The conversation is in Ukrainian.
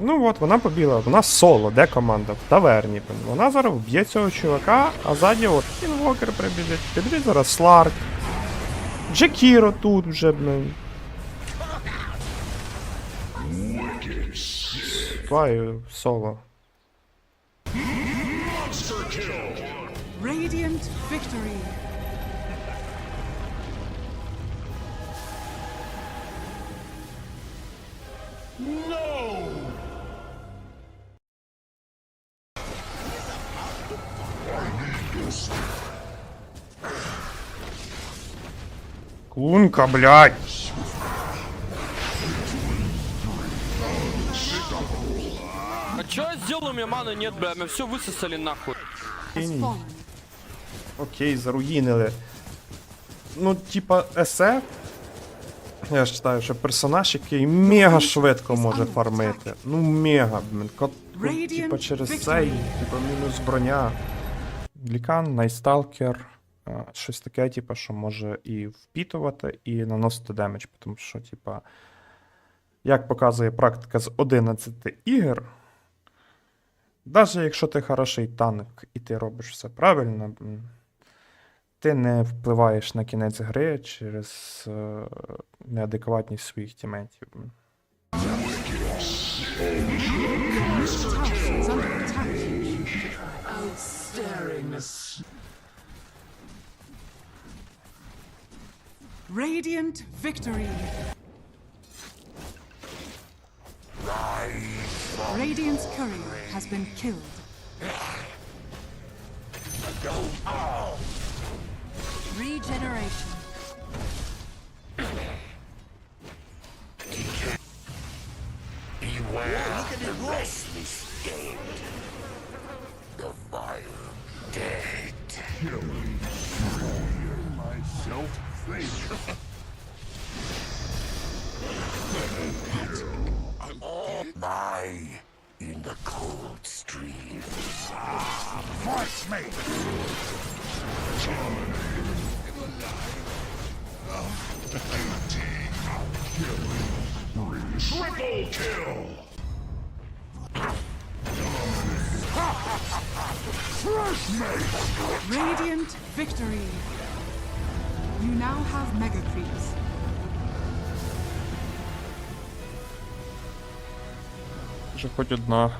Ну от, вона побігла, вона соло, де команда? В таверні. Вона зараз вб'є цього чувака, а ззаді от Інвокер прибіжить. Прибіжить зараз Сларк. Джекіро тут вже, блин. Тваю соло. Radiant victory. Кунка, блядь! А чё я сделал? У меня маны нет, бля, меня все высосали нахуй. Has Ні. fallen. Окей, заруїнили. Ну, типа, есе. Я ж вважаю, що персонаж, який мега швидко може фармити. Ну, мега, блін. Ко- ну, Типа через цей, типа мінус броня. Лікан, Найсталкер. Щось таке, типа, що може і впітувати, і наносити демедж. Тому що, типа, як показує практика з 11 ігор, навіть якщо ти хороший танк і ти робиш все правильно, ти не впливаєш на кінець гри через е, неадекватність своїх тіментів. Radiant victory. Radiant's courier has been killed. Regeneration. Beware Look at the restless dead. The fire dead. Killing myself oh my! In the cold streams. Ah, force me! Triple kill! Fresh me. Radiant victory! You now have mega creeps. Вже хоч одна